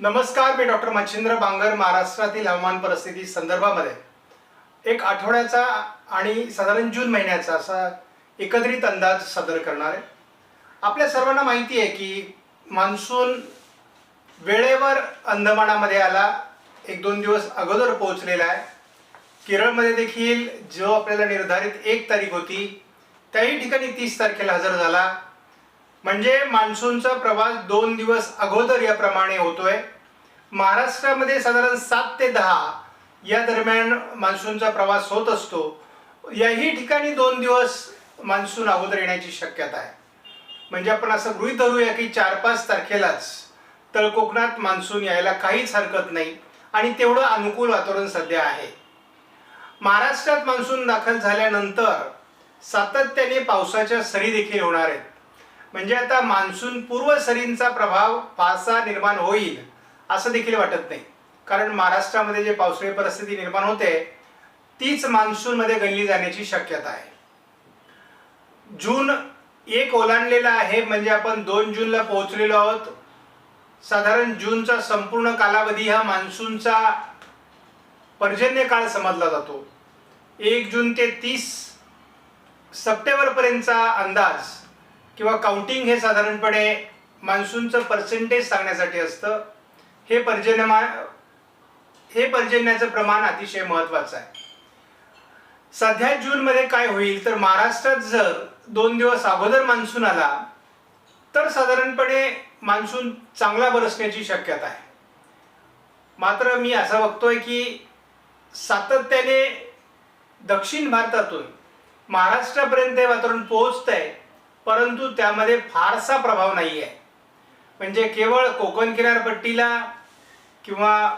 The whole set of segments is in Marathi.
नमस्कार मी डॉक्टर मच्छिंद्र बांगर महाराष्ट्रातील हवामान परिस्थिती संदर्भामध्ये. एक आठवड्याचा आणि साधारण जून महिन्याचा असा एकत्रित अंदाज सादर करणार आहे. आपल्या सर्वांना माहिती आहे की मान्सून वेळेवर अंदमानामध्ये आला. एक दोन दिवस अगोदर पोहोचलेला आहे. केरळमध्ये देखील जो आपल्याला निर्धारित एक तारीख होती त्याही ठिकाणी तीस तारखेला हजर झाला. म्हणजे मान्सूनचा प्रवास दोन दिवस अगोदर याप्रमाणे होतोय. महाराष्ट्रामध्ये साधारण सात ते दहा या दरम्यान मान्सूनचा प्रवास होत असतो. याही ठिकाणी दोन दिवस मान्सून अगोदर येण्याची शक्यता आहे. म्हणजे आपण असं गृहीत धरूया की चार पाच तारखेलाच तळकोकणात मान्सून यायला काहीच हरकत नाही आणि तेवढं अनुकूल वातावरण सध्या आहे. महाराष्ट्रात मान्सून दाखल झाल्यानंतर सातत्याने पावसाच्या सरी देखील होणार आहेत. म्हणजे आता मान्सून पूर्व सरींचा प्रभाव फारसा निर्माण होईल असं देखील वाटत नाही. कारण महाराष्ट्रामध्ये जे पावसाळी परिस्थिती निर्माण होते तीच मान्सूनमध्ये गणली जाण्याची शक्यता आहे. जून एक ओलांडलेला आहे म्हणजे आपण दोन जूनला पोहोचलेलो आहोत. साधारण जूनचा संपूर्ण कालावधी हा मान्सूनचा पर्जन्य काळ समजला जातो. एक जून ते तीस सप्टेंबरपर्यंतचा अंदाज किंवा काउंटिंग हे साधारणपणे मान्सूनचं पर्सेंटेज सांगण्यासाठी असतं. हे पर्जन्यमा हे पर्जन्याचं प्रमाण अतिशय महत्त्वाचं आहे. सध्या जूनमध्ये काय होईल तर महाराष्ट्रात जर दोन दिवस अगोदर मान्सून आला तर साधारणपणे मान्सून चांगला बरसण्याची शक्यता आहे. मात्र मी असं बघतोय की सातत्याने दक्षिण भारतातून महाराष्ट्रापर्यंत हे वातावरण पोहोचत आहे परंतु त्यामध्ये फारसा प्रभाव नाही आहे म्हणजे केवळ कोकण किनारपट्टीला किंवा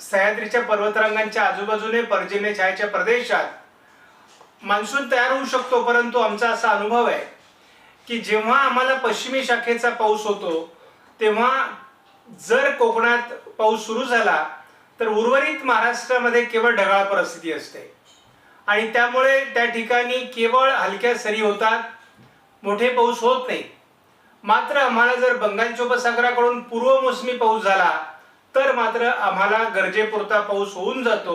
सह्याद्रीच्या पर्वतरांगांच्या आजूबाजूने पर्जन्य छायाच्या प्रदेशात मान्सून तयार होऊ शकतो परंतु आमचा असा अनुभव आहे की जेव्हा आम्हाला पश्चिमी शाखेचा पाऊस होतो तेव्हा जर कोकणात पाऊस सुरू झाला तर उर्वरित महाराष्ट्रामध्ये केवळ ढगाळ परिस्थिती असते. आणि त्यामुळे त्या ठिकाणी केवळ हलक्या सरी होतात मोठे पाऊस होत नाही. मात्र आम्हाला जर बंगालच्या उपसागराकडून पूर्व मोसमी पाऊस झाला तर मात्र आम्हाला गरजेपुरता पाऊस होऊन जातो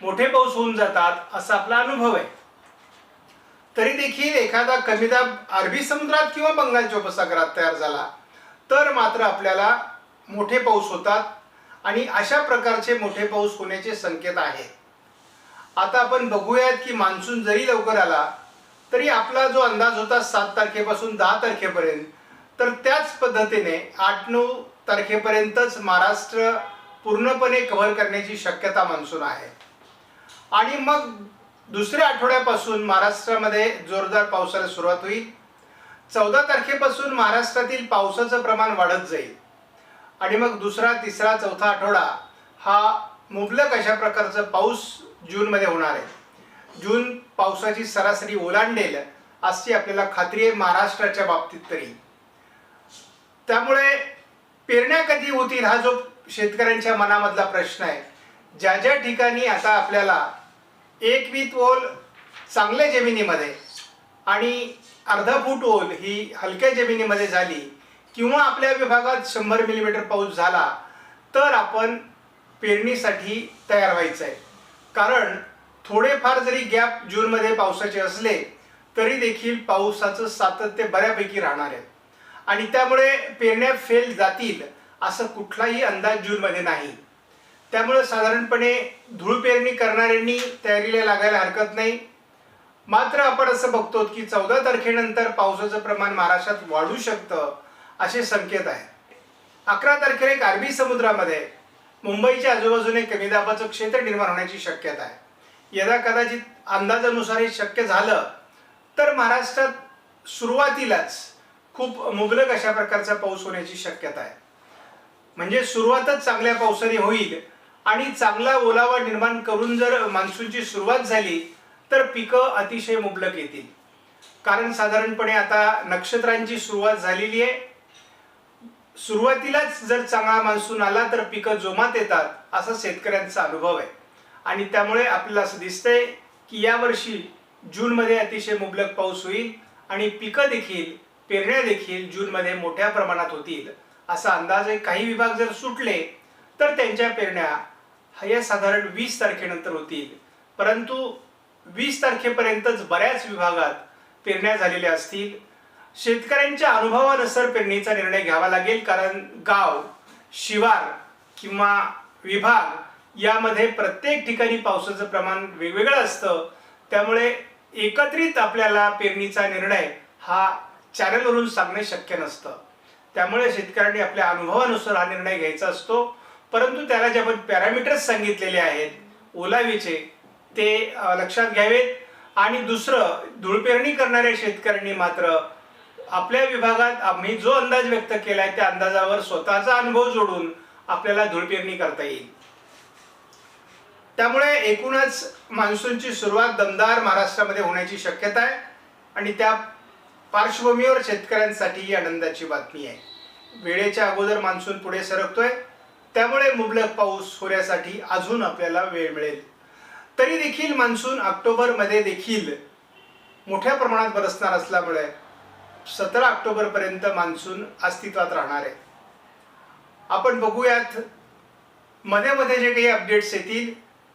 मोठे पाऊस होऊन जातात असा आपला अनुभव आहे. तरी देखील एखादा कमी दाब अरबी समुद्रात किंवा बंगालच्या उपसागरात तयार झाला तर मात्र आपल्याला मोठे पाऊस होतात आणि अशा प्रकारचे मोठे पाऊस होण्याचे संकेत आहेत. आता आपण बघूयात की मान्सून जरी लवकर आला तरी आपला जो अंदाज होता सात तारखेपासून दहा तारखेपर्यंत तर त्याच पद्धतीने आठ नऊ तारखेपर्यंतच महाराष्ट्र पूर्णपणे कव्हर करण्याची शक्यता मान्सून आहे. आणि मग दुसऱ्या आठवड्यापासून महाराष्ट्रामध्ये जोरदार पावसाला सुरुवात होईल. चौदा तारखेपासून महाराष्ट्रातील पावसाचं प्रमाण वाढत जाईल. आणि मग दुसरा तिसरा चौथा आठवडा हा मुबलक अशा प्रकारचा पाऊस जूनमध्ये होणार आहे. जून पावसाची सरासरी ओलांडेल अशी आपल्याला खात्री आहे महाराष्ट्राच्या बाबतीत तरी. त्यामुळे पेरण्या कधी होतील हा जो शेतकऱ्यांच्या मनामधला प्रश्न आहे. ज्या ज्या ठिकाणी आता आपल्याला एक वीत ओल चांगल्या जमिनीमध्ये आणि अर्धा फूट ओल ही हलक्या जमिनीमध्ये झाली किंवा आपल्या विभागात शंभर मिलीमीटर पाऊस झाला तर आपण पेरणीसाठी तयार व्हायचं आहे कारण थोडेफार जरी गॅप जूनमध्ये पावसाचे असले तरी देखील पावसाचं सातत्य बऱ्यापैकी राहणार आहे. आणि त्यामुळे पेरण्या फेल जातील असं कुठलाही अंदाज जूनमध्ये नाही. त्यामुळे साधारणपणे धूळ पेरणी करणाऱ्यांनी तयारीला लागायला हरकत नाही. मात्र आपण असं बघतो की चौदा तारखेनंतर पावसाचं प्रमाण महाराष्ट्रात वाढू शकतं असे संकेत आहेत. अकरा तारखेला एक अरबी समुद्रामध्ये मुंबईच्या आजूबाजूने कमी दाबाचं क्षेत्र निर्माण होण्याची शक्यता आहे. यदा कदाचित अंदाजानुसार हे शक्य झालं तर महाराष्ट्रात सुरुवातीलाच खूप मुबलक अशा प्रकारचा पाऊस होण्याची शक्यता आहे. म्हणजे सुरुवातच चांगल्या पावसाने होईल आणि चांगला ओलावा निर्माण करून जर मान्सूनची सुरुवात झाली तर पिकं अतिशय मुबलक येतील. कारण साधारणपणे आता नक्षत्रांची सुरुवात झालेली आहे. सुरुवातीलाच जर चांगला मान्सून आला तर पिकं जोमात येतात असा शेतकऱ्यांचा अनुभव आहे. आणि त्यामुळे आपल्याला असं दिसतंय की यावर्षी जूनमध्ये अतिशय मुबलक पाऊस होईल आणि पिकं देखील पेरण्या देखील जूनमध्ये मोठ्या प्रमाणात होतील. असा अंदाज आहे काही विभाग जर सुटले तर त्यांच्या पेरण्या ह्या साधारण वीस तारखेनंतर होतील. परंतु वीस तारखेपर्यंतच बऱ्याच विभागात पेरण्या झालेल्या असतील. शेतकऱ्यांच्या अनुभवानुसार पेरणीचा निर्णय घ्यावा लागेल कारण गाव शिवार किंवा विभाग यामध्ये प्रत्येक ठिकाणी पावसाचं प्रमाण वेगवेगळं असतं. त्यामुळे एकत्रित आपल्याला पेरणीचा निर्णय हा चॅनलवरून सांगणे शक्य नसतं. त्यामुळे शेतकऱ्यांनी आपल्या अनुभवानुसार हा निर्णय घ्यायचा असतो. परंतु त्याला जे आपण पॅरामीटर्स सांगितलेले आहेत ओलावीचे ते लक्षात घ्यावेत. आणि दुसरं धुळपेरणी करणाऱ्या शेतकऱ्यांनी मात्र आपल्या विभागात आम्ही जो अंदाज व्यक्त केला आहे त्या अंदाजावर स्वतःचा अनुभव जोडून आपल्याला धुळपेरणी करता येईल. त्यामुळे एकूणच मान्सूनची सुरुवात दमदार महाराष्ट्रामध्ये होण्याची शक्यता आहे. आणि त्या पार्श्वभूमीवर शेतकऱ्यांसाठी ही आनंदाची बातमी आहे. वेळेच्या अगोदर मान्सून पुढे सरकतोय. त्यामुळे मुबलक पाऊस होण्यासाठी अजून आपल्याला वेळ मिळेल. तरी देखील मान्सून ऑक्टोबरमध्ये देखील मोठ्या प्रमाणात बरसणार असल्यामुळे सतरा ऑक्टोबरपर्यंत मान्सून अस्तित्वात राहणार आहे. आपण बघूयात मध्ये मध्ये जे काही अपडेट्स येतील